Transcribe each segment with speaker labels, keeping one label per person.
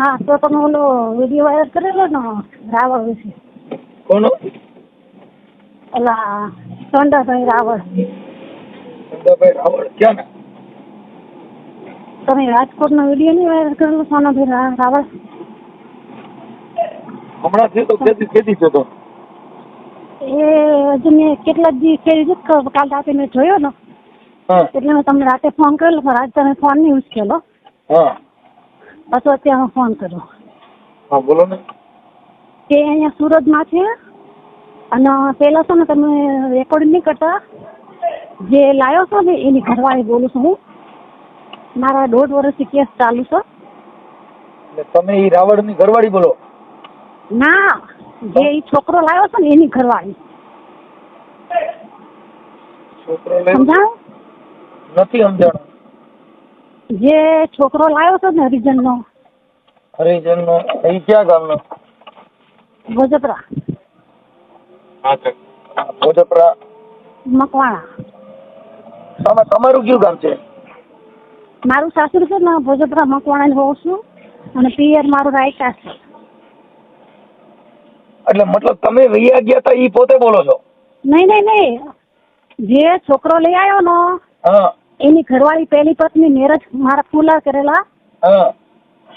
Speaker 1: હા
Speaker 2: તો તમે ઓલો વીડિયો વાયરલ કરેલો ને રાવળ વિશે?
Speaker 1: કોનો?
Speaker 2: ઓલા સોંડાભાઈ રાવળ.
Speaker 1: ચંદાભાઈ રાવળ ક્યાં ના
Speaker 2: તમે રાજકોટનો વીડિયો નહીં વાયરલ કરેલો સોનાભાઈ રાવળ?
Speaker 1: હમણાં છે તો કેદી કેદી છે તો?
Speaker 2: એ હજુ મેં કેટલા દી કરી જ કાલ રાતે મેં જોયો ને. એટલે મેં તમને રાતે ફોન કરેલો પણ રાતે તમે ફોન નહીં ઉચકેલો
Speaker 1: હા.
Speaker 2: અત્યારે હું ફોન કર્યો
Speaker 1: હા બોલો ને.
Speaker 2: તે અહીંયા સુરતમાં છે. અને પેલા છે ને તમે રેકોર્ડ નહીં કરતા. જે લાવ્યો છો ને એની ઘરવાળી બોલું છું હું. મારા દોઢ વર્ષથી કેસ ચાલુ છે.
Speaker 1: તમે ઈ રાવળની ઘરવાળી બોલો.
Speaker 2: ના જે એ છોકરો લાવ્યો છે ને એની ઘરવાળી.
Speaker 1: છોકરો
Speaker 2: સમજાણું?
Speaker 1: નથી સમજાણું.
Speaker 2: જે છોકરો લાવ્યો છે ને હરિજનનો.
Speaker 1: હરિજન નો ઈ ક્યાં ગામનો?
Speaker 2: ગોજપરા.
Speaker 1: ગોજપરા.
Speaker 2: મકવાણા.
Speaker 1: તમે તમારું કયું ગામ છે?
Speaker 2: મારું સાસુ છે ને ભોજપરા મકવાણા હોઉં છું અને પિયર મારું રાયકા છે.
Speaker 1: એટલે મતલબ તમે વૈયા ગયા તા ઈ પોતે બોલો છો?
Speaker 2: નહીં નહીં નહીં. જે છોકરો લઈ આવ્યો ને
Speaker 1: હા.
Speaker 2: એની ઘરવાળી પહેલી પત્ની મેરેજ મારા ફુલાર કરેલા.
Speaker 1: હા.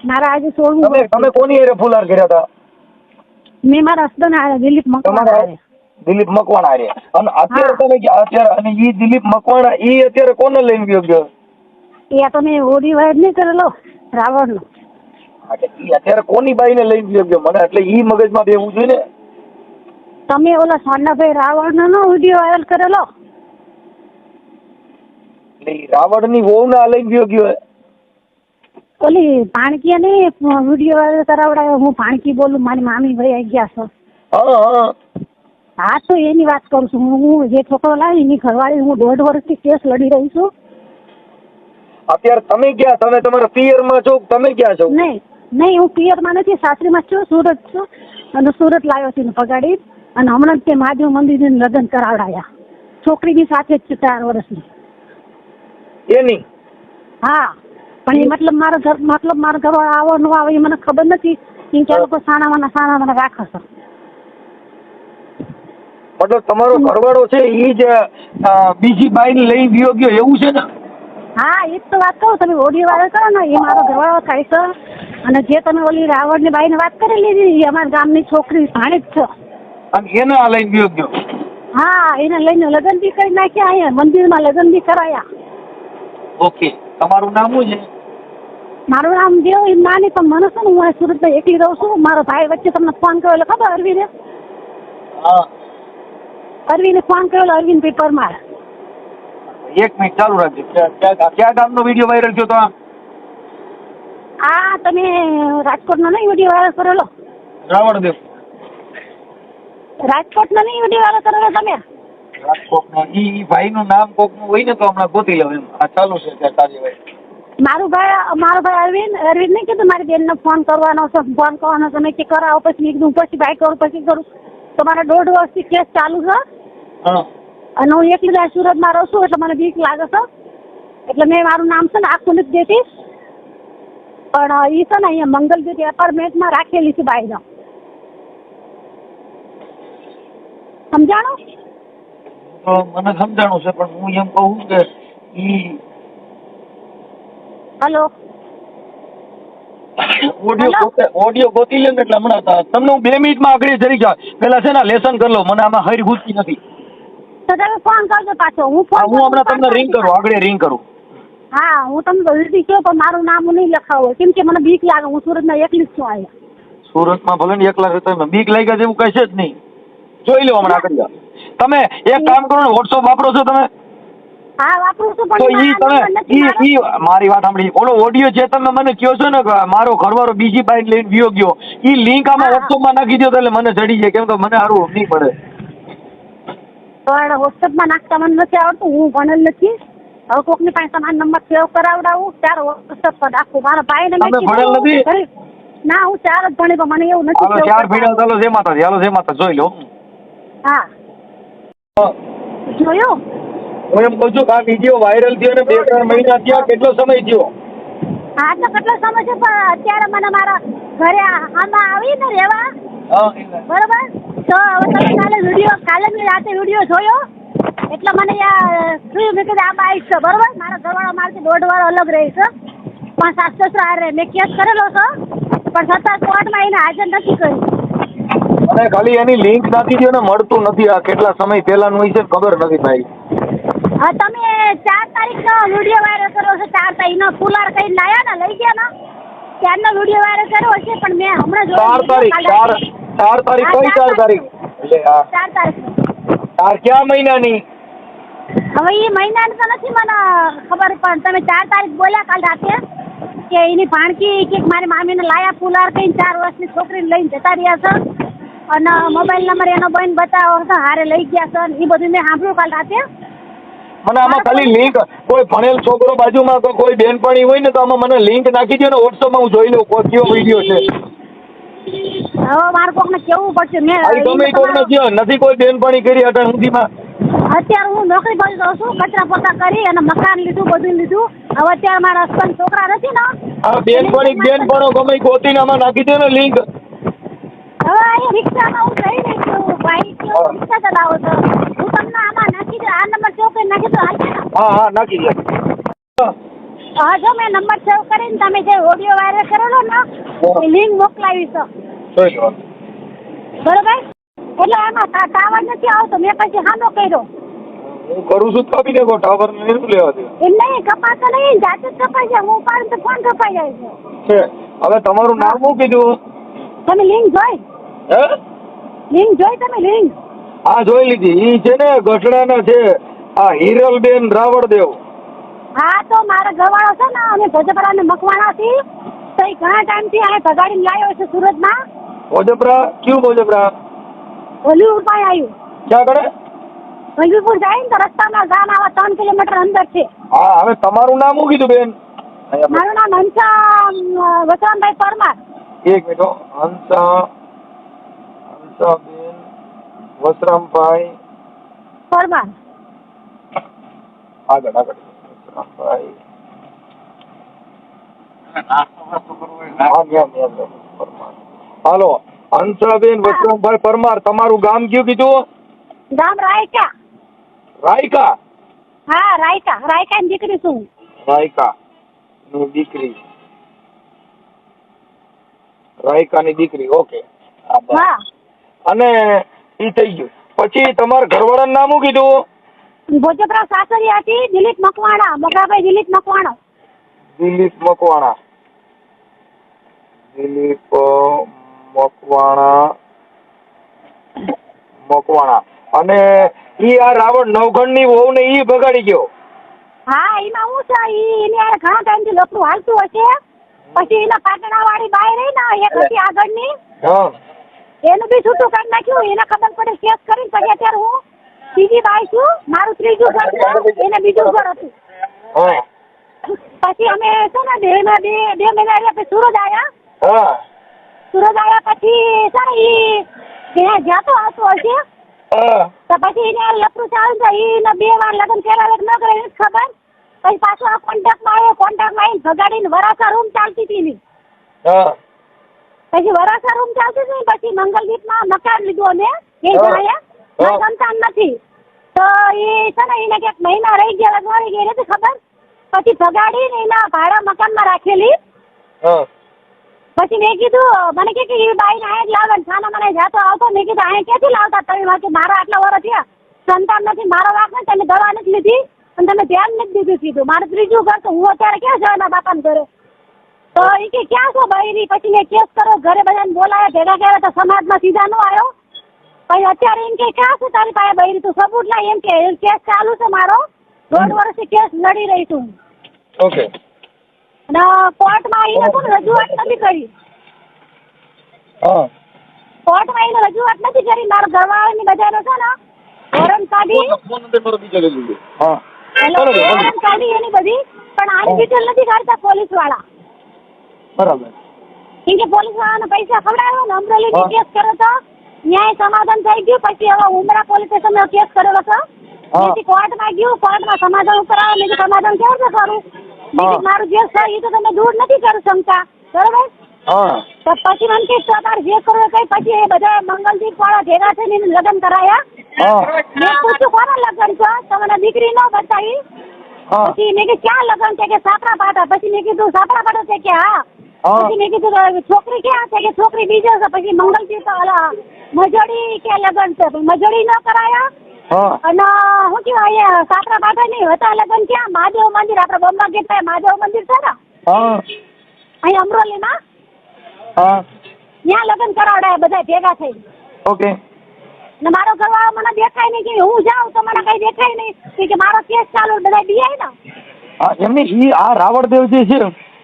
Speaker 2: મારા આજે સોળમું
Speaker 1: તમે તમે કોની હારે ફુલાર કર્યા હતા?
Speaker 2: મેં મારા હસબન્ડ હારે દિલીપ મકવાણા
Speaker 1: તમારા
Speaker 2: હારે.
Speaker 1: દિલીપ મકવાણા હારે. અને અત્યારે તમે ક્યાં- અત્યારે અને ઈ દિલીપ મકવાણા ઈ અત્યારે કોને લઈને ગયો ગયો?
Speaker 2: એ આ તો મેં ઓડી વાયર નહીં કરેલો રાવણનો.
Speaker 1: હા, એટલે ઈ અત્યારે કોની બાઈને લઈને ગયો ગયો? મને એટલે ઈ મગજમાં બેવું જોઈએ ને.
Speaker 2: તમે ઓલા સોનાભાઈ રાવણનો નો વીડિયો વાયરલ કરેલો?
Speaker 1: એટલે રાવણની વહુને અલગ લઈને ગયો ગયો
Speaker 2: ઓલી પાણકી અને વીડિયો કરાવડાયો હું ભાણકી બોલું મારી મામી ભાઈ ગયા છો.
Speaker 1: હા
Speaker 2: તો એની વાત કરું છું. હું જે છોકરો લાવી એની ઘરવાળી હું દોઢ વર્ષથી કેસ લડી રહી છું.
Speaker 1: અત્યારે તમે ગયા તમે તમારા પિયરમાં છો તમે ગયા છો?
Speaker 2: નહીં નહીં હું પિયરમાં નથી સાસરીમાં છું સુરત છું. અને સુરત લાવ્યો છે પગાડી અને હમણાં જ તે મહાદેવ મંદિર લગ્ન કરાવડાયા. છોકરીની સાથે જ છે ચાર વર્ષની.
Speaker 1: એની
Speaker 2: હા પણ એ મતલબ મારો ઘર મતલબ મારો ઘર આવો ન આવે એ મને ખબર નથી. કેમ કે લોકો સાણાવાના સાણાવાના રાખે છે.
Speaker 1: મતલબ તમારો ઘરવાળો છે એ જ બીજી બાઈને લઈ ગયો ગયો એવું છે ને?
Speaker 2: હા એ તો વાત કહું તમે ઓડિયો વાળો કરો ને એ મારો ઘરવાળો થાય છે. અને જે તમે ઓલી બાઈ ને વાત કરી લીધી એ અમારા ગામની છોકરી ભાણી જ છે.
Speaker 1: અને એને આ લઈ ગયો ગયો.
Speaker 2: હા એને લઈને લગ્ન બી કરી નાખ્યા અહીંયા મંદિરમાં લગ્ન બી કરાયા.
Speaker 1: ઓકે. તમારું નામ શું છે?
Speaker 2: મારું નામ દેવ એમ નાની પણ મને છે ને હું સુરતમાં એકલી રહું છું. મારો ભાઈ વચ્ચે તમને ફોન કર્યો ખબર અરવિંદે?
Speaker 1: હા.
Speaker 2: અરવિંદે ફોન કર્યો અરવિંદ ભાઈ પરમાર.
Speaker 1: એક મિનિટ ચાલુ રાખજો. ક્યાં- ગામનો વીડિયો વાયરલ થયો તો? આ
Speaker 2: આ તમે રાજકોટનો નહીં વીડિયો વાયરલ કરેલો?
Speaker 1: રાવણદેવ.
Speaker 2: રાજકોટનો નહીં વીડિયો વાયરલ કરેલો તમે?
Speaker 1: રાજકોટનો ઈ ઈ ભાઈનું નામ કોકનું હોય ને તો હમણાં ગોતી લઉં એમ. આ ચાલુ છે ત્યાં કાર્યવાહી
Speaker 2: મારું ભાઈ મારો ભાઈ અરવિંદ અરવિંદ નહીં કીધું મારી બેનનો ફોન કરવાનો છે ફોન કરવાનો તમે કે કરાવો પછી મેં કીધું પછી ભાઈ કરું પછી કરું. તો મારા દોઢ વર્ષથી કેસ ચાલુ છે? અને હું એકલી જ સુરતમાં રહું છું એટલે મને બીક લાગે છે. એટલે મેં મારું નામ છે ને આખું નથી દેતી. પણ એ છે ને અહીંયા મંગલજ્યોતિ એપાર્ટમેન્ટમાં રાખેલી છે બાઈનો સમજાણું?
Speaker 1: મને સમજાણું છે પણ હું એમ કહું કે ઈ
Speaker 2: હેલો.
Speaker 1: ઓડિયો ઓડિયો ગોતી લે એટલે હમણાં તમને હું બે મિનિટમાં આગળ જરી જા પેલા છે ને લેસન કરી લઉં મને આમાં હરી ઘૂસતી નથી.
Speaker 2: તો તમે ફોન કરજો પાછો હું ફોન
Speaker 1: હું હમણાં તમને રિંગ કરું આગળ રિંગ કરું.
Speaker 2: હા હું તમને કહું પણ મારું નામ નહીં લખાવો કેમ કે મને બીક લાગે હું સુરતમાં એકલી જ છું અહીંયા.
Speaker 1: સુરતમાં ભલે ને એકલા રહેતા બીક લાગ્યા જેવું કઈ છે જ નહીં. જોઈ લો હમણાં આગળ. તમે એક કામ કરો ને વોટ્સઅપ વાપરો છો તમે?
Speaker 2: હા
Speaker 1: તો ઈ તમે ઈ ઈ મારી વાત સાંભળી. ઓલો ઓડિયો જે તમે મને કહો છો ને મારો ઘરવાળો બીજી બાઈક લઈને વિયો ગયો ઈ લિંક આમાં વોટ્સઅપમાં નાખી દો એટલે મને ચડી જાય. કેમ કે મને સારું નહીં પડે.
Speaker 2: પણ વોટ્સઅપમાં નાખતા મને નથી આવડતું હું ભણેલ નથી. હવે કોકની પાસે તમારો નંબર સેવ કરાવડાવું. ત્યારે વોટ્સઅપ પર નાખું મારા ભાઈને મેં
Speaker 1: ભણેલ નથી?
Speaker 2: ના હું ચાર જ ભણી પણ મને એવું નથી
Speaker 1: ચાર. ભીડા ચાલો જે માતા ચાલો જે માતા જોઈ લો.
Speaker 2: હા. જોયું?
Speaker 1: હું એમ કહું છું કે આ વીડિયો વાયરલ થયો ને બે ત્રણ મહિના થયા કેટલો સમય થયો?
Speaker 2: હા તો કેટલો સમય છે? પણ અત્યારે મને મારા ઘરે આમાં આવી ને રહેવા. બરોબર? તો હવે તમે કાલે વીડિયો કાલે મેં રાતે વીડિયો જોયો. એટલે મને થયું મેં કીધું આમાં આવીશ છે બરોબર? મારા ઘરવાળા મારથી દોઢ વાર અલગ રહીશ પણ સાસ સસરા હારે મેં કેસ કરેલો છો પણ છતાં કોર્ટમાં એને હાજર નથી કરી.
Speaker 1: અને ખાલી એની લિંક નાખી દો ને મળતું નથી. આ કેટલા સમય પહેલાનું હોય છે ખબર નથી ભાઈ.
Speaker 2: તમે ચાર તારીખનો વીડિયો વાયરલ કર્યો છે. ચાર તારીખનો કુલર કઈ લાયા ને લઈ ગયા ને? ત્યારનો વીડિયો વાયરલ કર્યો છે પણ મેં હમણાં જોયો
Speaker 1: ચાર તારીખ ચાર ચાર તારીખ કઈ ચાર તારીખ.
Speaker 2: ચાર તારીખ.
Speaker 1: ચાર ક્યાં મહિનાની?
Speaker 2: હવે એ મહિનાની તો નથી મને ખબર પણ તમે ચાર તારીખ બોલ્યા કાલ રાતે કે એની ભાણકી કે મારી મામીને લાયા ફુલાર કઈ ચાર વર્ષની છોકરીને લઈને જતા રહ્યા છે. અને મોબાઈલ નંબર એનો બહેન બતાવો તો હારે લઈ ગયા છે એ બધું મેં સાંભળ્યું કાલ રાતે?
Speaker 1: મને આમાં ખાલી લિંક કોઈ ભણેલ છોકરો બાજુમાં તો કોઈ બેનપણી હોય ને તો આમાં મને લિંક નાખી દો ને વોટ્સઅપમાં હું જોઈ લઉં કયો વીડિયો છે.
Speaker 2: હવે મારે કોકને કેવું પડશે? મેં
Speaker 1: તમે
Speaker 2: એને
Speaker 1: કયો? નથી કોઈ બેનપણી કરી અટાણ સુધીમાં.
Speaker 2: અત્યારે હું નોકરી કરી દઉં છું કચરા પોતા કરી અને મકાન લીધું બધું લીધું. હવે અત્યારે મારા હસબન્ડ છોકરા નથી ને?
Speaker 1: બેનપણી બેનપણો ગમે ગોતીને આમાં નાખી દો ને લિંક
Speaker 2: હવે અહીંયા રિક્ષામાં હું જઈ રહી છું. ભાઈ કેવો રિક્ષા ચલાવો છો? હું તમને આમાં નાખી દઉં. આ નંબર સેવ કરી નાખી
Speaker 1: હા હા નાખી દો.
Speaker 2: હા જો મેં નંબર સેવ કરીને તમે જે ઓડિયો વાયરલ કરેલો ને એ લિંક મોકલાવી છો. બરોબર? એટલે એમાં ટાવર નથી આવતો. મેં પછી હાનો કર્યો.
Speaker 1: હું કરું છું તો કાપી દેખો ટાવર ને લેવા દે
Speaker 2: નહીં કપાતો નહીં. જાતે જ કપાઈ જાય. હું પાડું તો ફોન કપાઈ જાય છે.
Speaker 1: છે. હવે તમારું નામ શું કીધું?
Speaker 2: તમે લિંક જોઈ?
Speaker 1: હે?
Speaker 2: લિંક જોઈ તમે લિંક
Speaker 1: હા જોઈ લીધી. ઈ છે ને ગઢડાના છે આ હિરલબેન રાવળદેવ.
Speaker 2: હા તો મારા ઘરવાળો છે ને અમે ભોજપરા ને મકવાણાથી તો એ ઘણા ટાઈમથી આ ભગાડીને લાવ્યો છે સુરતમાં.
Speaker 1: ભોજપરા? ક્યુ ભોજપરા?
Speaker 2: હોલીવુડ પાસે આવ્યું
Speaker 1: ક્યાં કરે
Speaker 2: હોલીવુડ જાય ને તો રસ્તામાં ગામ આવા ત્રણ કિલોમીટર અંદર છે.
Speaker 1: હા હવે તમારું નામ શું કીધું બેન?
Speaker 2: મારું નામ હંસા વસરામભાઈ પરમાર.
Speaker 1: એક મિનિટ. હંસા હંસાબેન વસરામભાઈ
Speaker 2: પરમાર
Speaker 1: આગળ આગળ. વસરામભાઈ. હા, ન્યા, ન્યા, ન્યા, પરમાર. હાલો હંસાબેન વસરામભાઈ પરમાર તમારું ગામ કયું કીધું?
Speaker 2: ગામ રાયકા.
Speaker 1: રાયકા?
Speaker 2: હા રાયકા. રાયકાની દીકરી છું.
Speaker 1: રાયકા ની દીકરી. રાયકાની દીકરી ઓકે. હા. અને ઈ થઈ ગયું. પછી તમારા ઘરવાળાનું નામ શું કીધું?
Speaker 2: ભોજપરા સાસરિયા થી દિલીપ મકવાણા મગાભાઈ દિલીપ મકવાણા.
Speaker 1: દિલીપ મકવાણા. દિલીપ મકવાણા મકવાણા. અને ઈ આ રાવણ નવગણની વહુ ને ઈ બગાડી ગયો.
Speaker 2: હા એમાં હું છે ઈ એની આ ઘણા ટાઈમથી લફડું હાલતું હશે. પછી એના પાટણા વાળી બાય રહી ને એક હતી આગળની.
Speaker 1: હા.
Speaker 2: એનું બી છૂટું કરી નાખ્યું એને ખબર પડે કેસ કરીને પછી અત્યારે હું બીજી બાઈ છું મારું ત્રીજું ઘર છે એને બીજું ઘર હતું. પછી અમે છે ને બે માં બે બે મહિના રહ્યા પછી સુરત આવ્યા સુરત આવ્યા પછી છે ને ઈ ત્યાં જ્યાં તો આવતું હશે તો પછી એને લપરું ચાલુ થાય એને બે વાર લગ્ન પહેલા ન કરે એ ખબર. પછી પાછો આ કોન્ટેક્ટમાં આવ્યો કોન્ટેક્ટમાં આવીને ભગાડીને વરાસા રૂમ ચાલતી હતી
Speaker 1: હા.
Speaker 2: પછી વરાસા રૂમ ચાલતી હતી પછી મંગલદીપમાં મકાન લીધું અમે. એ. જણાયા. મારે સંતાન નથી. તો એ છે ને એને ક્યાંક મહિના રહી ગયા લગવાડી ગઈ નથી ખબર. પછી ભગાડીને એના ભાડા મકાનમાં રાખેલી. પછી મેં કીધું મને કે એ બાઈને અહીંયા જ ને છાના મને જાતો આવતો મેં કીધું અહીંયા ક્યાંથી લાવતા? તમે મારે મારા આટલા વર્ષ થયા. સંતાન નથી મારો વાંક નથી તમે દવા નથી લીધી. અને તમે ધ્યાન નથી દીધું કીધું મારે ત્રીજું ઘર તો હું અત્યારે ક્યાં જવાના બાપાને ઘરે? તો એ કે ક્યાં છો બૈરી પછી મેં કેસ કરો ઘરે બધાને બોલાયા ભેગા કર્યા તો સમાજમાં સીધા નો આવ્યો. પછી અત્યારે એમ કે ક્યાં છે તારી પાસે બૈરી? તું સબૂત લાય. એમ કે કેસ ચાલુ છે મારો. દોઢ વર્ષથી કેસ લડી રહી છું
Speaker 1: ઓકે.
Speaker 2: અને કોર્ટમાં એને પણ રજૂઆત નથી કરી?
Speaker 1: હા.
Speaker 2: કોર્ટમાં એને રજૂઆત નથી કરી. મારા ઘરવાળાની બધાનો છે ને વોરંટ કાઢી.
Speaker 1: ફોન નંબર મારો બીજો લઈ લીધો. હા.
Speaker 2: એટલે
Speaker 1: બરોબર બરોબર
Speaker 2: વોરંટ કાઢી એની બધી પણ આની ડિટેલ નથી કાઢતા પોલીસવાળા
Speaker 1: બરાબર.
Speaker 2: કેમ કે પોલીસ વાળાને પૈસા ખવડાવ્યો ને અમરેલીનો કેસ કર્યો તો ન્યાય સમાધાન થઈ ગયું પછી હવે ઉમરા પોલીસ સ્ટેશનનો કેસ કરેલો હતો.
Speaker 1: હા.
Speaker 2: કોર્ટમાં ગયું કોર્ટમાં સમાધાન ઉપર આવે મેં સમાધાન કેવી રીતે કરું મારું જે છે એ તો તમે દૂર નથી કરું શંકા બરોબર? તો પછી મને કે તમારે જે કરવું કઈ પછી એ બધા મંગલદીપ વાળા ભેગા થઈને લગ્ન કરાયા. મેં પૂછ્યું કોના લગ્ન છે? તમને દીકરી ન બતાવી. પછી મેં કે ક્યાં લગ્ન છે? કે સાપરા પાટા. પછી મેં કીધું સાપરા પાટા છે કે હા. પછી મેં કીધું છોકરી ક્યાં છે? કે છોકરી બીજો છે. પછી મંગલદીપ ઓલા મજોડી કે લગ્ન છે? મજોડી ન કરાયા? અને શું કહેવાય અહીંયા સાપરા પાટા નહીં હતા લગ્ન ક્યાં? મહાદેવ મંદિર આપડે બોમ્બા ગેટ મહાદેવ મંદિર છે ને?
Speaker 1: અહીંયા
Speaker 2: અહીં અમરોલીમાં? ત્યાં લગ્ન કરાવડાયા બધા ભેગા થઈ
Speaker 1: ઓકે.
Speaker 2: ને મારો ઘરવાળો મને દેખાય નહીં કે હું જાઉં તો મને કઈ દેખાય નહીં. કે મારો કેસ ચાલુ બધા બીઆઈ ને
Speaker 1: એમની આ રાવણદેવ જે છે.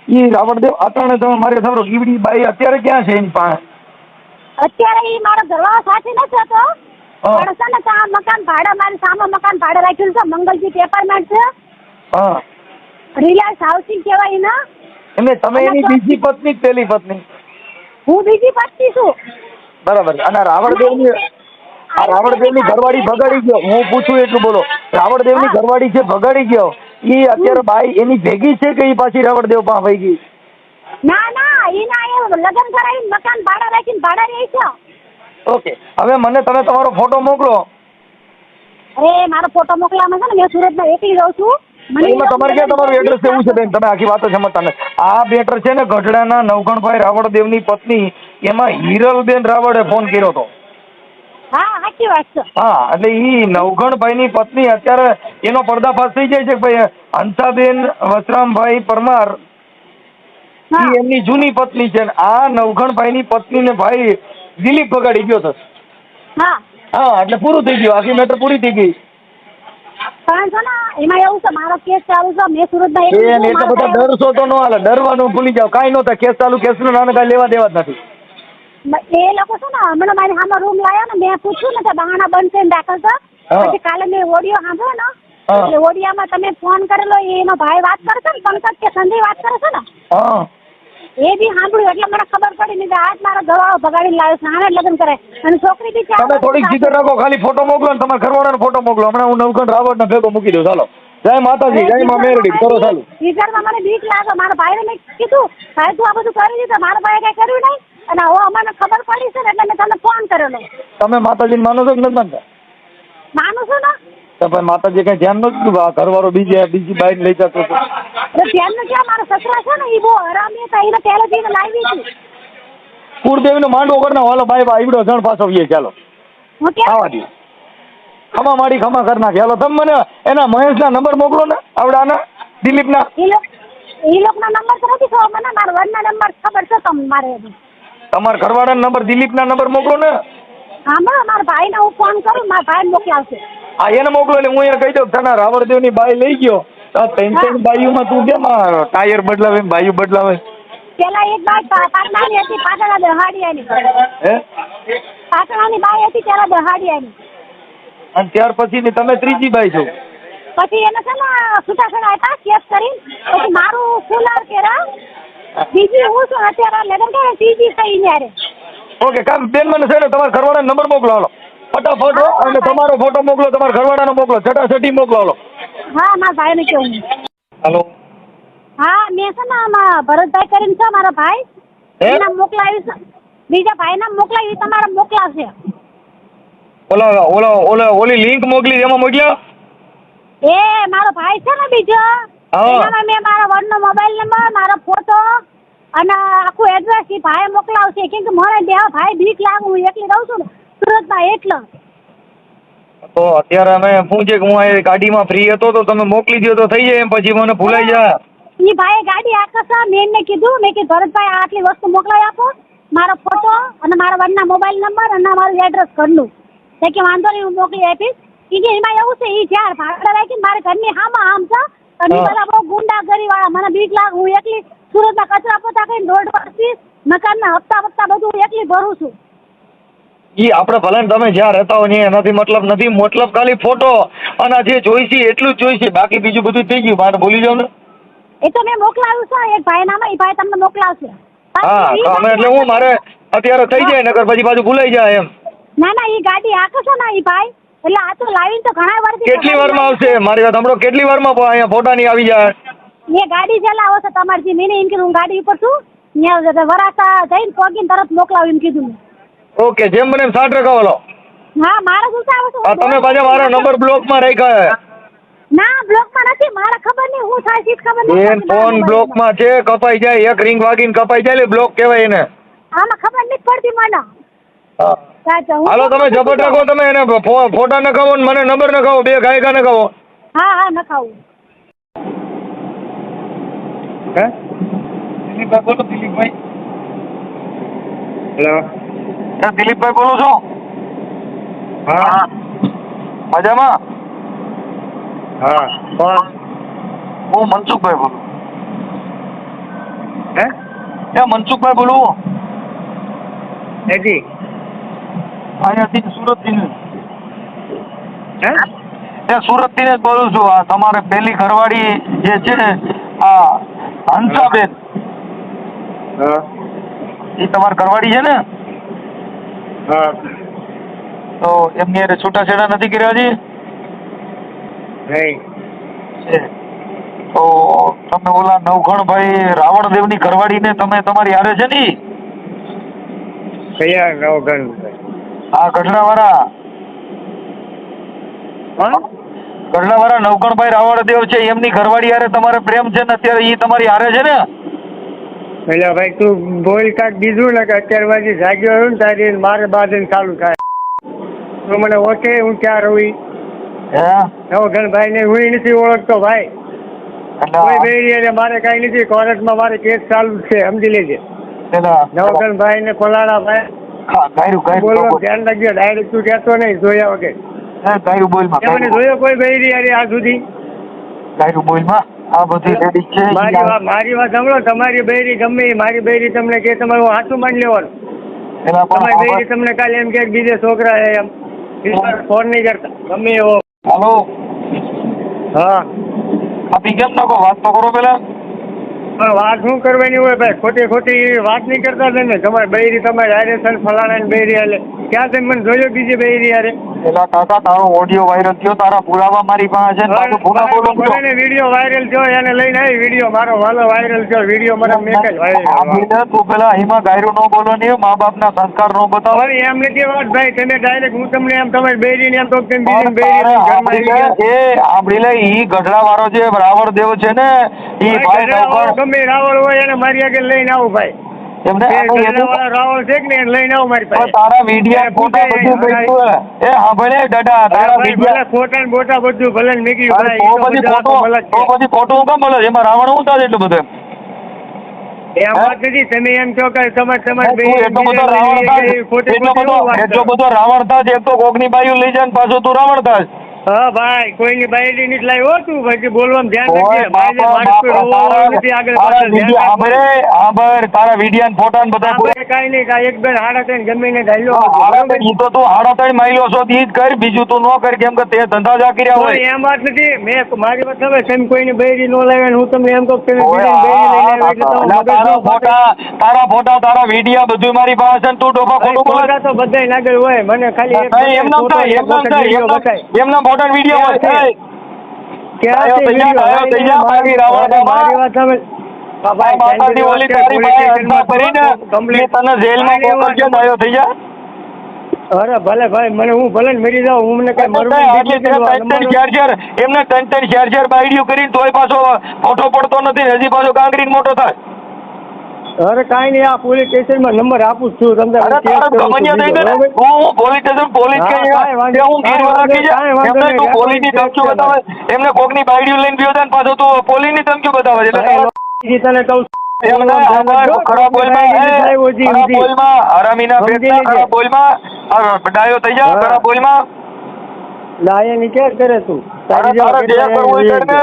Speaker 1: ઈ રાવણદેવ અટાણે તમે મારે ખબર ઈવડી બાઈ અત્યારે ક્યાં છે એની પાસે?
Speaker 2: અત્યારે એ મારો ઘરવાળો સાથે નથી હતો. પણ છે ને ત્યાં મકાન ભાડે મારી સામે મકાન ભાડે રાખ્યું છે મંગલજી પેપરમેન્ટ છે.
Speaker 1: હા.
Speaker 2: રિલાયન્સ હાઉસિંગ કહેવાય ને
Speaker 1: એટલે તમે એની બીજી પત્ની પેલી પત્ની?
Speaker 2: હું બીજી પત્ની છું.
Speaker 1: બરાબર. અને રાવણદેવની આ રાવણદેવની ઘરવાળી ભગાડી ગયો. હું પૂછું એટલું બોલો. રાવણદેવની
Speaker 2: ની
Speaker 1: ઘરવાળી છે ભગાડી ગયો? ઈ અત્યારે બાઈ એની ભેગી છે કે એ પાછી રાવણદેવ પાસે ભાઈ ગઈ
Speaker 2: ના ના એ લગ્ન કરાવીને મકાન ભાડા રાખીને ભાડા રહી છે.
Speaker 1: ઓકે હવે મને તમે તમારો ફોટો મોકલો.
Speaker 2: અરે મારો ફોટો મોકલામાં છે ને મેં સુરતમાં એકલી રહું છું.
Speaker 1: તમારે ક્યાં તમારું એડ્રેસ એવું છે બેન? તમે આખી વાતો સમજતા નથી. આ બેટર છે ને ગઢડાના નવગણભાઈ રાવણદેવની પત્ની એમાં હિરલબેન રાવળે ફોન કર્યો હતો.
Speaker 2: સાચી વાત છે.
Speaker 1: હા એટલે ઈ નવગણભાઈની પત્ની અત્યારે એનો પર્દાફાશ થઈ જાય છે ભાઈ હંસાબેન વસરામભાઈ પરમાર ઈ એમની જૂની પત્ની છે આ ને ની પત્ની ને ભાઈ દિલીપ ભગાડી ગયો હતો
Speaker 2: હા.
Speaker 1: હા એટલે પૂરું થઈ ગયું. આખી મેટર પૂરી થઈ ગઈ.
Speaker 2: છે ને એમાં એવું છે મારો કેસ ચાલુ છે મેં સુરતમાં
Speaker 1: એટલા બધા ડરશો તો ન હાલે. ડરવાનું ભૂલી જાવ કાંઈ ન થાય. કેસ ચાલુ કેસનું નાને કાંઈ લેવા દેવા જ નથી.
Speaker 2: એ લોકો છે ને હમણાં મારી સામે રૂમ લાયા ને મેં પૂછ્યું ને કે બહાના બંધ થઈને દાખલ છે? પછી કાલે મેં ઓડિયો સાંભળ્યો ને એટલે ઓડિયામાં તમે ફોન કરેલો એનો ભાઈ વાત કરે છે ને પંકજ કે સંજય વાત કરે છે ને? એ બી સાંભળ્યું એટલે મને ખબર પડી નહીં આજ મારો દવાઓ ભગાડી લાવ્યો છે આને લગ્ન કરે. અને છોકરી બી
Speaker 1: તમે થોડીક જીગર રાખો ખાલી ફોટો મોકલો ને તમારા ઘરવાળાનો ફોટો મોકલો. હમણાં હું નવકણ રાવત ને ભેગો મૂકી દઉં ચાલો. જય માતાજી જય મા મેરડી કરો ચાલુ.
Speaker 2: વિચારમાં મને બીક લાગે મારા ભાઈને મેં કીધું ભાઈ તું આ બધું કરી દીધું મારા ભાઈએ કઈ કર્યું નહીં? અને હવે અમને ખબર પડી છે ને એટલે મેં તમને ફોન કરેલો
Speaker 1: તમે માતાજીને માનો છો કે નથી માનતા?
Speaker 2: માનું છું ને?
Speaker 1: તો ભાઈ માતાજી કઈ ધ્યાન નથી આ ઘરવાળો બીજી બીજી બાઈક લઈ જતો હતો.
Speaker 2: એટલે ધ્યાનનું છે મારા સસરા છે ને એ બહુ હરામી હતા. એને પહેલે જઈને લાવી હતી.
Speaker 1: કુળદેવીનો માંડવો કરી નાખો હાલો ભાઈ ઈવડો જણ પાછો વીએ ચાલો. આવા દે. ખમા માડી ખમા કર નાખે હાલો તમે મને એના મહેશના નંબર મોકલો ને આવડાના દિલીપના.
Speaker 2: એ ના લોકના નંબર તો નથી ખબર. મને મારા વડના નંબર ખબર છે તમને મારે
Speaker 1: તમારા ઘરવાળા નંબર દિલીપના નંબર મોકલો ને.
Speaker 2: હા બરાબર મારા ભાઈને હું ફોન કરું મારા ભાઈ મોકલી
Speaker 1: આવશે. હા એને મોકલો એટલે હું એને કહી દઉં તને રાવણદેવની બાઈ લઈ ગયો. આ પેન્શન બાઈઓમાં તું કેમ ટાયર બદલાવે બાઈઓ બદલાવે?
Speaker 2: પેલા એક બાઈ પાટણાની હતી પાટણા દહાડિયાની
Speaker 1: હે?
Speaker 2: પાટણાની બાઈ હતી પેલા દહાડિયાની
Speaker 1: અને ત્યાર પછીની તમે ત્રીજી બાઈ છો?
Speaker 2: પછી એને છે ને છૂટાછેડા આપ્યા કેસ કરી પછી મારું ફૂલાર કેરા બીજી હું છું અત્યારે લગ્ન કરે ત્રીજી થઈ ન્યારે
Speaker 1: ઓકે કામ બેન મને છે ને તમારા ઘરવાળા નંબર મોકલો હાલો. ફટાફટ અને તમારો ફોટો મોકલો તમારા ઘરવાળાનો મોકલો છટાછટી મોકલો હાલો.
Speaker 2: હા મારા ભાઈને કેવું
Speaker 1: હાલો.
Speaker 2: હા મેં છે ને આમાં ભરતભાઈ કરીને છે મારા ભાઈ? એના મોકલાવી છે. બીજા ભાઈના મોકલાવી તમારે મોકલાવશે.
Speaker 1: ઓલો ઓલો ઓલો ઓલી લિંક મોકલી એમાં મોકલ્યો?
Speaker 2: એ મારો ભાઈ છે ને બીજો. એનામાં મેં મારા વડનો મોબાઈલ નંબર મારો ફોટો અને આખું એડ્રેસ એ ભાઈ મોકલાવશે. કેમ કે મને બે ભાઈ બીક લાગુ હું એકલી રહું છું ને સુરતમાં એટલે.
Speaker 1: તો અત્યારે અમે શું છે કે હું આ ગાડીમાં ફ્રી હતો તો તમે મોકલી દો તો થઈ જાય એમ પછી મને ભૂલાઈ જાય.
Speaker 2: એ ભાઈ ગાડી આકર્ષા મેં એમને કીધું મેં કે ભરતભાઈ આટલી વસ્તુ મોકલાવી આપો મારો ફોટો અને મારા વડના મોબાઈલ નંબર અને મારું એડ્રેસ ઘરનું. કે વાંધો નહીં હું મોકલી આપીશ. કે એમાં એવું છે એ જ્યાં ભાડા રાખી મારા ઘરની હામાં આમ છે અને બધા બહુ ગુંડાગરી વાળા મને બીક લાગે હું એકલી સુરતમાં કચરા પોતા કરીને દોઢ વર્ષથી મકાનના હપ્તા વપ્તા બધું હું એકલી ભરું છું.
Speaker 1: ઈ આપણે ભલે તમે જ્યાં રહેતા હોય એનાથી મતલબ નથી મતલબ ખાલી ફોટો અને જે જોઈશે એટલું જ જોઈશે બાકી બીજું બધું થઈ ગયું મારે ભૂલી જાવ ને.
Speaker 2: એ તો મેં મોકલાવ્યું છે એક ભાઈ નામાં એ ભાઈ તમને મોકલાવશે.
Speaker 1: હા તો અમે એટલે હું મારે અત્યારે થઈ જાય નગર પછી પાછું ભૂલાઈ જાય એમ.
Speaker 2: ના ના ઈ ગાડી આખો છે ને ઈ ભાઈ. એટલે આ તો લાવીને તો ઘણા વાર
Speaker 1: કેટલી વારમાં આવશે? મારી વાત સાંભળો. કેટલી વારમાં અહીંયા ફોટાની આવી જાય?
Speaker 2: મેં ગાડી ચલાવો છે તમારી જે મેં એમ કીધું હું ગાડી ઉપર છું. ત્યાં વરાસા જઈને પગીને તરત મોકલાવું એમ કીધું
Speaker 1: ઓકે જેમ એમ સાઠ રખાવો લો.
Speaker 2: હા મારા શું આવે છે
Speaker 1: તમે પાછા મારો નંબર બ્લોકમાં છે.
Speaker 2: ના બ્લોકમાં નથી. મારે ખબર નહીં હું થાય છે ખબર
Speaker 1: નહીં
Speaker 2: ફોન
Speaker 1: બ્લોક ફોન બ્લોકમાં છે કપાઈ જાય એક રિંગ વાગીને કપાઈ જાય એટલે બ્લોક કહેવાય એને.
Speaker 2: આમાં ખબર નથી પડતી મને.
Speaker 1: હા. હાલો તમે ઝપટ રાખો તમે એને ફોટા નખાવો ને મને નંબર નખાવો બે ગાયકા નખાવો.
Speaker 2: હા હા નખાવું.
Speaker 1: હે? દિલીપભાઈ બોલો દિલીપભાઈ.
Speaker 3: હેલો.
Speaker 1: હે દિલીપભાઈ બોલો છો.
Speaker 3: હા.
Speaker 1: મજામાં?
Speaker 3: હા કોણ?
Speaker 1: હું મનસુખભાઈ બોલું.
Speaker 3: હે?
Speaker 1: એ મનસુખભાઈ બોલું.
Speaker 3: એજી.
Speaker 1: અહીંયાથી સુરતથી
Speaker 3: હે?
Speaker 1: એ સુરતથી જ બોલું છું. આ તમારે પેલી ઘરવાળી જે છે ને આ હંસાબેન. એ તમારી ઘરવાળી છે ને? તો એમની અરે છૂટાછેડા નથી કર્યા હજી?
Speaker 3: નહીં.
Speaker 1: તો તમે ઓલા નવઘણભાઈ રાવણદેવની ઘરવાળીને તમે તમારી હારે છે ને?
Speaker 3: કયા નવગણ
Speaker 1: આ ગઢડાવાળા. ગઢડાવાળા નવકણભાઈ રાવળદેવ છે એમની ઘરવાળી હારે તમારે પ્રેમ છે ને અત્યારે એ તમારી હારે છે ને?
Speaker 3: એટલે ભાઈ તું બોલ કાક બીજું ને કે અત્યાર પછી જાગ્યો હોય ને તારી મારે બાદન ચાલુ થાય. તું મને ઓકે હું ક્યાં રહું ઈ?
Speaker 1: હે?
Speaker 3: નવગણ ભાઈ ને હું નથી ઓળખતો ભાઈ. કોઈ બેરી મારે કઈ નથી કોર્ટમાં મારે કેસ ચાલુ છે સમજી લેજે. નવકણભાઈ ને પલાળા ભાઈ
Speaker 1: હા, ગાયરું ગાયરું
Speaker 3: ધ્યાન રાખજો ડાયરેક્ટ તું કહેતો નહીં જોયા વગર.
Speaker 1: હે, ગાયરું બોલમાં
Speaker 3: તે જોયો કોઈ બેરી યાર આ સુધી?
Speaker 1: ગાયરું બોલમાં? આ બધી લેડીઝ છે
Speaker 3: મારી વાત મારી વાત સાંભળો તમારી બૈરી ગમે મારી બૈરી તમને કે તમારું હાથું માની લેવાનું. તમારી બૈરી તમને કાલે એમ કે બીજે છોકરા છે એમ. ફોન નહીં કરતા ગમે એવો.
Speaker 1: હાલો.
Speaker 3: હા.
Speaker 1: આપી કેમ નાખો? વાત તો કરો પેલા.
Speaker 3: પણ વાત શું કરવાની હોય ભાઈ? ખોટી ખોટી વાત નહીં કરતા ને તમારી બૈરી, તમારે હારે છે ફલાણા બૈરી હાલે. ક્યાં તમે મને જોયો બીજી બૈરી હારે?
Speaker 1: પેલા કાકા તારો ઓડિયો વાયરલ થયો તારા પુરાવા મારી પાસે છે ને પાછું પુરા બોલો છો.
Speaker 3: મને વિડિયો વાયરલ થયો એને લઈને આવી વિડિયો મારો વાલો વાયરલ થયો વિડિયો મને મેક જ વાયરલ
Speaker 1: તું પેલા હિમા ગાયરો નો બોલો ને મા બાપના સંસ્કાર નો બતાવો.
Speaker 3: અરે એમ નથી વાત ભાઈ તમે ડાયરેક્ટ હું તમને એમ તમારી બેરી ને એમ તો તેમ બીજી બેરી
Speaker 1: ઘરમાં એ આંબળી લે ઈ ગઢડા વાળો જે રાવણ દેવ છે ને ઈ ભાઈ
Speaker 3: ગમે રાવણ હોય એને મારી આગળ લઈને આવું ભાઈ. ને
Speaker 1: તારા વિડિયા ફોટા બધું
Speaker 3: હા,
Speaker 1: એ સાંભળે દાદા તારા વિડિયા.
Speaker 3: ફોટા ને બોટા બધું ભલે ને
Speaker 1: તો પછી
Speaker 3: બધા
Speaker 1: ફોટો તો. ફોટો હું કેમ બોલે એમાં રાવણ હું થાય એટલું બધું એટલો રાવણ થાય એક તો કોકની બાયું લઈ જાય ને તું રાવણ થાજ
Speaker 3: હા ભાઈ કોઈની બાયડી નથી લાવ્યો તું પછી બોલવામાં ધ્યાન રાખજે. ભાઈ માણસ કોઈ રોવા નથી આગળ પાછળ ધ્યાન રાખજે.
Speaker 1: તારા વિડિયા ને ફોટા ને બધા
Speaker 3: કાંઈ નહીં કાંઈ એક બેન હાડા ત્રણ ગમે ને ઢાલ્યો
Speaker 1: હા,
Speaker 3: બરોબર?
Speaker 1: તો તું હાડા ત્રણ માયલો છો તો ઈ જ કર બીજું તું ન કર કેમ કે તે ધંધા જા કર્યા હોય.
Speaker 3: એમ વાત નથી. મેં મારી વાત હવે કોઈ કોઈની બાયડી નો લાવે હું તમને એમ કહું કે લઈને એટલે મગજ
Speaker 1: તારા
Speaker 3: ફોટા
Speaker 1: તારા ફોટા તારા વિડિયા બધું મારી પાસે છે તું
Speaker 3: ડોબા
Speaker 1: ખોલું બોલે.
Speaker 3: તો બધાય હોય મને ખાલી એક
Speaker 1: એમ નામ થાય એમ નામ થાય એમ નામ-
Speaker 3: બતાય.
Speaker 1: વીડિયો
Speaker 3: ક્યાં મારી
Speaker 1: રાવણ
Speaker 3: મારી વાત સાંભળ.
Speaker 1: માતાજી ઓલી તારી પાસે કરીને તને જેલમાં આયો થઈ જા.
Speaker 3: અરે ભલે ભાઈ મને હું ભલે મરી જાઉં હું મને કઈ મરવું
Speaker 1: ચાર એમને ત્રણ ત્રણ ચાર ચાર બાયડીઓ કરીને તોય પાછો ફોટો પડતો નથી હજી પાછો કાંકરીને મોટો થાય.
Speaker 3: અરે કઈ નહીં આ પોલીસ સ્ટેશનમાં નંબર આપું છું. તમને
Speaker 1: અરે
Speaker 3: કેસ
Speaker 1: તારે
Speaker 3: કરું છું
Speaker 1: ગમનિયા થઈ
Speaker 3: બીજો,
Speaker 1: ને? હું પોલીસ સ્ટેશન પોલીસ કે
Speaker 3: કાંઈ વાંધો
Speaker 1: તે હું ગીરવા રાખી છે એમને તું
Speaker 3: પોલીસ સ્ટેશન
Speaker 1: બતાવે. એમને કોકની બાયડીઓ લઈને ગયો ને પાછો તું પોલીસની ધમકી બતાવે છે. એટલે
Speaker 3: તને કહું
Speaker 1: ખરાબ બોલમાં હરામીના પેટના ખરાબ બોલમાં. ડાયો થઈ જા ખરાબ બોલમાં.
Speaker 3: ડાયાની ક્યાં કરે તું.
Speaker 1: તારે તારે જે કરવું હોય એ કર ને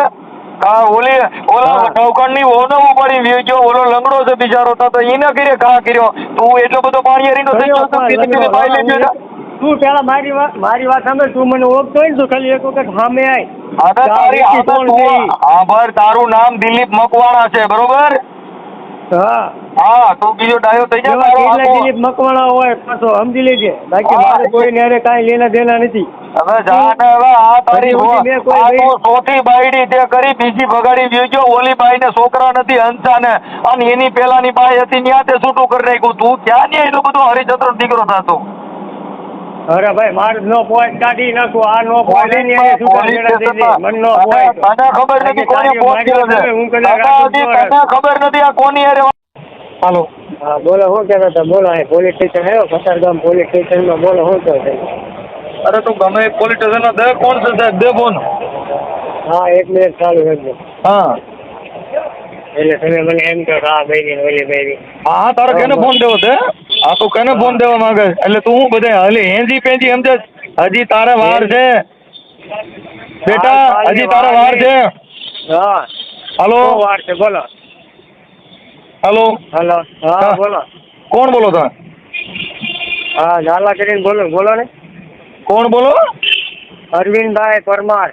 Speaker 1: હા ઓલી ઓલા
Speaker 3: હા.
Speaker 1: નૌકણની ઓનો ઉપાડી વેચ્યો ઓલો લંગડો છે બિચારો તો તો એને કરે કા કર્યો. તું એટલો બધો પાણી હરીનો થઈ ગયો તો ને.
Speaker 3: તું પેલા મારી વાત મારી વાત સાંભળ તું મને ઓળખતો હોય ને તો ખાલી એક વખત સામે આય.
Speaker 1: તારી આ. તો તારું નામ દિલીપ મકવાણા છે બરોબર?
Speaker 3: હા.
Speaker 1: હા તો બીજો ડાયો થઈ જા
Speaker 3: એવા
Speaker 1: તારો
Speaker 3: કેટલા દિલીપ મકવાણા હોય પાછો સમજી લેજે. બાકી મારે કોઈ ને કાંઈ લેના દેના નથી.
Speaker 1: હવે જા હવે આ તારી આ ચોથી બાયડી તે કરી બીજી ભગાડી વેચ્યો ઓલી બાઈ ને છોકરા નથી હંસા ને અને એની પેલાની બાઈ હતી ત્યાં તે છૂટું કરી નાખ્યું. તું ક્યાં ને એટલું બધું હરિચંદ્ર દીકરો થતો.
Speaker 3: અરે ભાઈ મારે નો પોઈન્ટ કાઢી નાખું આ નો પોઈન્ટ એની શું? મને નો પોઈન્ટ
Speaker 1: તને ખબર નથી કોને ફોન કર્યો છે
Speaker 3: હું કદાચ
Speaker 1: તને ખબર નથી આ કોની અરે હાલો.
Speaker 3: હા બોલો શું કહેતા હતા? બોલો અહીં પોલીસ સ્ટેશન આવ્યો? ગામ પોલીસ સ્ટેશનમાં બોલો હું કહો
Speaker 1: અરે તું ગમે પોલીસ સ્ટેશન દે કોણ છે સાહેબ? દે ફોન
Speaker 3: હા એક મિનિટ ચાલુ
Speaker 1: હા.
Speaker 3: એટલે તમે મને એમ કહો કે આ બહેની ઓલી બહેની
Speaker 1: હા હા તારે કેને ફોન દેવો છે? હા તું કેને ફોન દેવા માંગે એટલે તું હું બધે હાલી હેંજી પેંજી એમ હજી તારે વાર છે. બેટા હજી તારે વાર છે.
Speaker 3: હા.
Speaker 1: હાલો.
Speaker 3: વાર છે? બોલો.
Speaker 1: હાલો.
Speaker 3: હલો. હા
Speaker 1: હા.
Speaker 3: બોલો.
Speaker 1: કોણ બોલો તમે?
Speaker 3: હા ઝાલા કરીને બોલો. બોલો ને.
Speaker 1: કોણ બોલો?
Speaker 3: અરવિંદભાઈ પરમાર.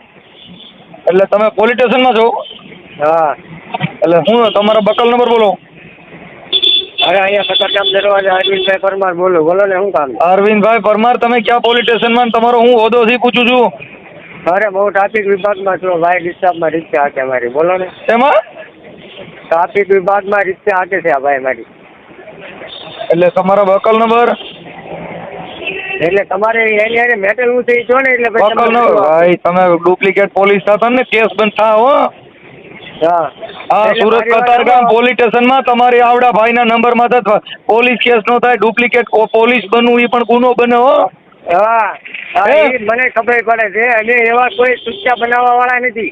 Speaker 1: એટલે તમે પોલીસ સ્ટેશનમાં છો?
Speaker 3: હા.
Speaker 1: એટલે હું તમારો બકલ નંબર બોલો.
Speaker 3: અરે અહીંયા કતારગામ દરવાજા અરવિંદભાઈ પરમાર બોલો બોલો ને શું કામ?
Speaker 1: અરવિંદભાઈ પરમાર તમે ક્યાં પોલીસ સ્ટેશનમાં તમારો હું હોદો થી પૂછું છું.
Speaker 3: અરે બહુ ટ્રાફિક વિભાગમાં છો ભાઈ ડિસ્ટર્બમાં રિક્ષા હાકે મારી બોલો ને.
Speaker 1: એમાં?
Speaker 3: ટ્રાફિક વિભાગમાં રિક્ષા હાકે છે આ ભાઈ મારી.
Speaker 1: એટલે તમારો બકલ નંબર?
Speaker 3: એટલે તમારે એની મેટલ હું થઈ છો ને એટલે
Speaker 1: બકલ નંબર? ભાઈ તમે ડુપ્લિકેટ પોલીસ થતા ને કેસ બંધ થાય હો.
Speaker 3: હા.
Speaker 1: હા સુરત કતારગામ. પોલીસ સ્ટેશનમાં તમારી આવડા ભાઈના નંબરમાં તો પોલીસ કેસ નો થાય ડુપ્લિકેટ પોલીસ બનવું એ પણ ગુનો બને હો.
Speaker 3: હા. મને ખબર પડે છે. અને એવા કોઈ સૂચના બનાવવા વાળા નથી.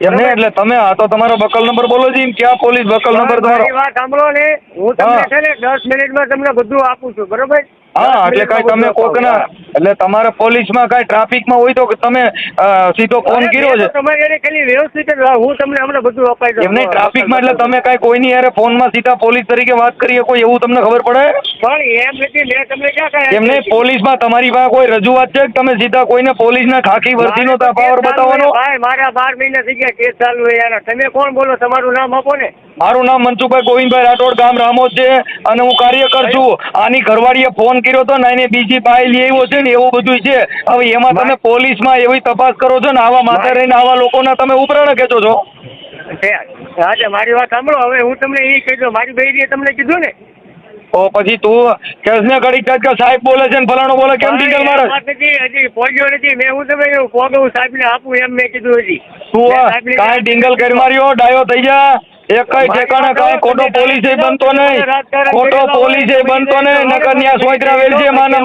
Speaker 1: એમ એટલે તમે આ તો તમારો બકલ નંબર બોલો જી ક્યાં પોલીસ બકલ નંબર તમારો
Speaker 3: વાત સાંભળો ને. હું તમને છે ને દસ મિનિટમાં તમને બધું આપું છું બરોબર?
Speaker 1: હા એટલે કઈ તમે
Speaker 3: કોક
Speaker 1: કોકના એટલે તમારે પોલીસમાં કાંઈ ટ્રાફિકમાં હોય તો તમે સીધો ફોન કર્યો છે.
Speaker 3: તમારે ખાલી વ્યવસ્થિત હું તમને હમણાં બધું અપાઈ દઉં.
Speaker 1: એમ ટ્રાફિકમાં એટલે તમે કાંઈ કોઈની યારે ફોનમાં સીધા પોલીસ તરીકે વાત કરીએ કોઈ એવું તમને ખબર પડે?
Speaker 3: પણ એમ નથી મેં તમને ક્યાં
Speaker 1: પોલીસમાં તમારી પાસે કોઈ રજૂઆત છે કે તમે સીધા કોઈને પોલીસના ખાખી વર્દીનો પાવર બતાવવાનો?
Speaker 3: ભાઈ મારા બાર મહિના થઈ ગયા કેસ ચાલુ યાર તમે કોણ બોલો? તમારું નામ આપો ને.
Speaker 1: મારું નામ મનસુખભાઈ ગોવિંદભાઈ રાઠોડ ગામ રામોદ છે. અને હું કાર્યકર છું. આની ઘરવાળીએ ફોન કર્યો હતો ને એને બીજી બાઈ લઈ આવ્યો છે ને એવું બધું છે. હવે એમાં તમે પોલીસમાં એવી તપાસ કરો છો ને આવા માથે રહીને આવા લોકોના તમે ઉપરાણ ખેંચો છો?
Speaker 3: હા મારી વાત સાંભળો. હવે હું તમને એ કહી દઉં. મારી બહેરીએ તમને કીધું ને?
Speaker 1: તો પછી તું કેસને ઘડી કાઢ કે સાહેબ બોલે છે ને ફલાણો બોલે કેમ
Speaker 3: ભાઈ,
Speaker 1: મારે?
Speaker 3: નથી હજી પહોંચ્યો નથી. મેં હું તમે એવું સાહેબ ને આપું એમ મેં કીધું હજી.
Speaker 1: તું કાંઈ ડીંગલ કરી માર્યો ડાયો થઈ જા. એક કઈ ઠેકાણે કઈ ખોટો પોલીસ બનતો નહીં. ખોટો પોલીસ બનતો નહીં નકર ન્યા સોયત્રા વેર છે માના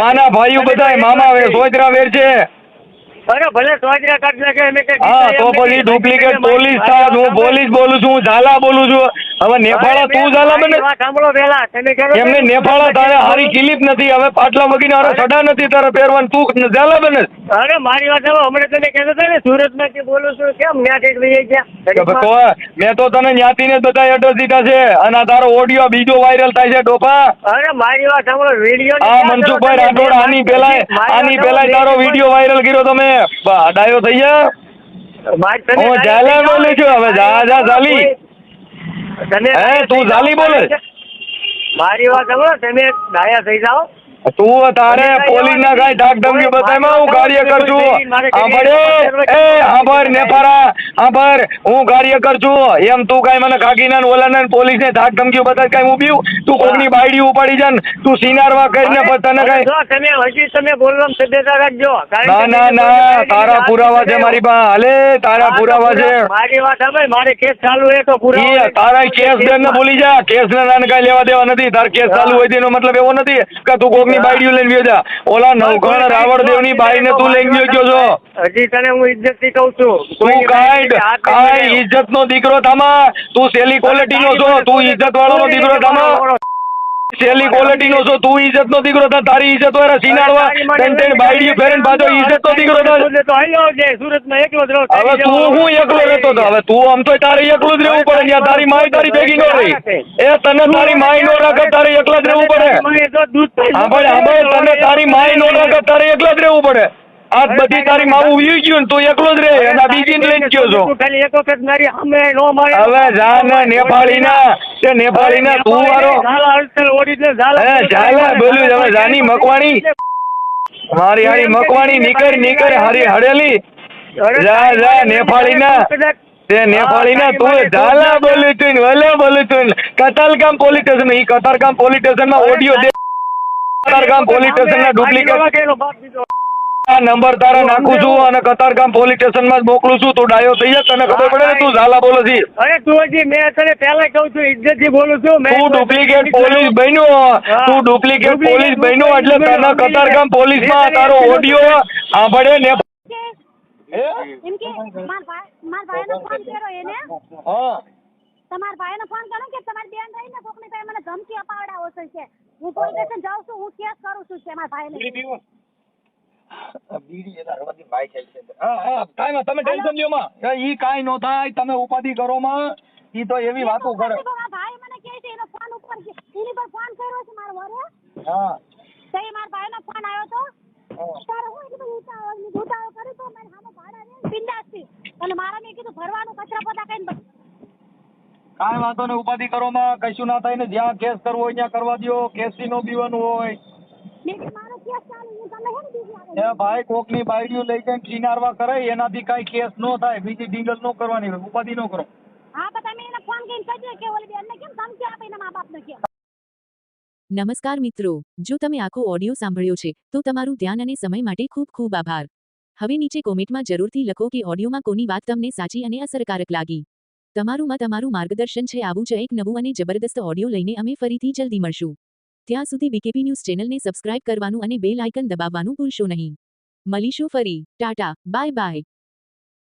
Speaker 1: માના ભાઈઓ બધાય મામા સોયત્રા વેર છે.
Speaker 3: અરે ભલે સોજરા કાઢ નાખે અમે કઈ
Speaker 1: હા તો પછી ડુપ્લિકેટ પોલીસ
Speaker 3: મારી
Speaker 1: હું પોલીસ બોલું છું હું ઝાલા બોલું છું. હવે નેફાળા તું ઝાલા બને
Speaker 3: સાંભળો પહેલા. તમે
Speaker 1: એમને
Speaker 3: ને-
Speaker 1: નેફાળા તારે હારી કિલીપ નથી હવે પાટલા વગીને હારે સડા નથી તારે પહેરવાનું તું ઝાલા બને.
Speaker 3: અરે મારી વાત સાંભળો હમણાં તને કહેતા હતા ને સુરતમાંથી બોલું છું કેમ ન્યા ટેક વહી ગયા?
Speaker 1: મેં તો તને ન્યાથી ને બધા એડ્રેસ દીધા છે અને તારો ઓડિયો બીજો વાયરલ થાય છે ડોફા.
Speaker 3: અરે મારી વાત સાંભળો વીડિયો
Speaker 1: આ મનસુખભાઈ રાઠોડ આની પેલા આની પેલા તારો વીડિયો વાયરલ કર્યો તમે? બા, ડાયો થઈ જા. હું ઝાલા બોલું છું હવે જા જા તને હે, તું જાલી બોલે?
Speaker 3: મારી વાત સાંભળો તમે ડાયા થઈ જાઓ.
Speaker 1: તું તારે પોલીસ ના કઈ ધાક ધમકી બતાવમાં હું કાર્ય છું આંભળે એ આંભર નેફારા આંભર હું કાર્ય છું એમ તું કઈ મને કાકીના ના ઓલાના ને પોલીસ ને ધાક ધમકીઓ બતાવ કઈ બીવું તું કોકની બાયડી ઉપાડી જા તું સિનારવા કરીને તને કઈ
Speaker 3: તમે હજી તમે બોલવામાં સભ્યતા રાખજો.
Speaker 1: ના ના ના તારા પુરાવા છે મારી પાસે હાલે તારા પુરાવા છે.
Speaker 3: મારી વાત સાંભળ મારે કેસ ચાલુ હે તો પુરાવા
Speaker 1: તારા કેસ બેન ને ભૂલી જા. કેસ ને કઈ કાંઈ લેવા દેવા નથી. તાર કેસ ચાલુ હોય તેનો મતલબ એવો નથી કે તું કોકની બાયડીઓ લઈને વ્યો જા. ઓલા નવઘણ રાવણદેવની બાઈ ને તું લઈને ગયો છો.
Speaker 3: હજી તને હું ઇજ્જતથી કઉ છું.
Speaker 1: તું કાંઈ કાંઈ. ઇજ્જત નો દીકરો થામા તું સેલી ક્વોલિટી નો છો. તું ઇજ્જત વાળો નો દીકરો થામા છેલ્લી ક્વોલિટી નો છો તું ઇજ્જત નો દીકરો થા તારી ઇજ્જત વાળા સીનાડવા ત્રણ બાયડી ફેરન બાજો ઇજ્જત નો દીકરો થા.
Speaker 3: સુરત છે એકલો જ રહું
Speaker 1: હવે તું હું એકલો રહેતો હતો હવે તું આમ તો તારે એકલું જ રહેવું પડે ત્યાં તારી માય તારી ભેગી નો રહી. એ તને તારી માય નો રાખે તારે એકલા જ રહેવું પડે. હા ભાઈ હા ભાઈ તને તારી માય નો રાખે તારે એકલા જ રહેવું પડે. આ બધી તારી માવું વી ગયું ને તું એકલો જ રે અને બીજી ને લઈને ગયો છો.
Speaker 3: ખાલી એક વખત મારી સામે નો મારે
Speaker 1: હવે જા ને નેપાળી ના તે નેપાળી ના તું વારો.
Speaker 3: ઝાલા
Speaker 1: બોલ્યું હવે જાની મકવાણી. મારી હારી મકવાણી નીકળ નીકળ હારી હડેલી જા જા નેપાળી ના તે નેપાળી ના તું ઝાલા બોલ્યું તું વલે બોલ્યું તું કતારગામ પોલીસ સ્ટેશન ઈ કતારગામ પોલીસ સ્ટેશનમાં ઓડિયો દે. કતારગામ પોલીસ સ્ટેશન ના ડુપ્લિકેટ. આ નંબર તારા નાખું છું અને કતારગામ પોલીસ સ્ટેશનમાં મોકલું છું. તું ડાયો થઈ જાય તને ખબર પડે ને તું ઝાલા બોલો છે.
Speaker 3: અરે તું હજી મેં તને પહેલા કહું છું ઇજ્જતથી બોલું છું. મેં
Speaker 1: તું ડુપ્લિકેટ પોલીસ બન્યો. તું ડુપ્લિકેટ પોલીસ બન્યો એટલે તને કતારગામ પોલીસમાં તારો ઓડિયો સાંભળે ને
Speaker 2: એમ કે મારા ભાઈ મારા ભાઈને ફોન કર્યો એને.
Speaker 1: હા.
Speaker 2: તમારા ભાઈને ફોન કર્યો કે તમારી બેન રહીને કોકની પાસે મને ધમકી અપાવડાવો છે હું પોલીસ સ્ટેશન જાઉં છું હું કેસ કરું છું કે મારા ભાઈને
Speaker 1: હા હા કાંઈ માં તમે ટેન્શન લ્યો માં. ઈ કાંઈ નો થાય તમે ઉપાધિ કરો માં. ઈ તો એવી વાતો કરે.
Speaker 2: મારા ભાઈ મને કહે છે એનો ફોન ઉપર છે. એની પર ફોન કર્યો છે મારા વરે.
Speaker 1: હા.
Speaker 2: તો મારા ભાઈનો ફોન આવ્યો તો. તારે હું કીધું ઉતાવળની ઉતાવળ કરી તો મેં સામે ભાડા ને બિંદાસથી. અને મારા મેં કીધું ભરવાનું કચરા પોતા કઈ
Speaker 1: કાંઈ વાંધો ને ઉપાધિ કરો માં. કશું ના થાય ને જ્યાં કેસ કરવો હોય ત્યાં કરવા દ્યો. કેસી નો પીવાનું હોય
Speaker 2: મેં કીધું મારો કેસ ચાલુ હું તમને હે ને બીજી આવે
Speaker 1: એ ભાઈ કોકની બાયડીઓ લઈ જઈને ચીનારવા કરે એનાથી કાંઈ કેસ નો થાય બીજી ડીંગલ નો કરવાની હોય ઉપાધિ નો કરો.
Speaker 2: હા તો તમે એને ફોન કરીને કહેજો કે ઓલી બેનને કેમ ધમકી આપે એના મા બાપને કે
Speaker 4: નમસ્કાર મિત્રો જો તમે આખો ઓડિયો સાંભળ્યો છે તો તમારું ધ્યાન અને સમય માટે ખૂબ ખૂબ આભાર. હવે નીચે કોમેન્ટમાં જરૂરથી લખો કે ઓડિયોમાં કોની વાત તમને સાચી અને અસરકારક લાગી. તમારું માં તમારું માર્ગદર્શન છે આવું જ એક નવું અને જબરદસ્ત ઓડિયો લઈને અમે ફરીથી જલ્દી મળશું. ત્યાં સુધી બીકેપી ન્યૂઝ ચેનલને સબસ્ક્રાઇબ કરવાનું અને બેલ આઇકન દબાવવાનું ભૂલશો નહીં. મળીશું ફરી. ટાટા. Bye bye.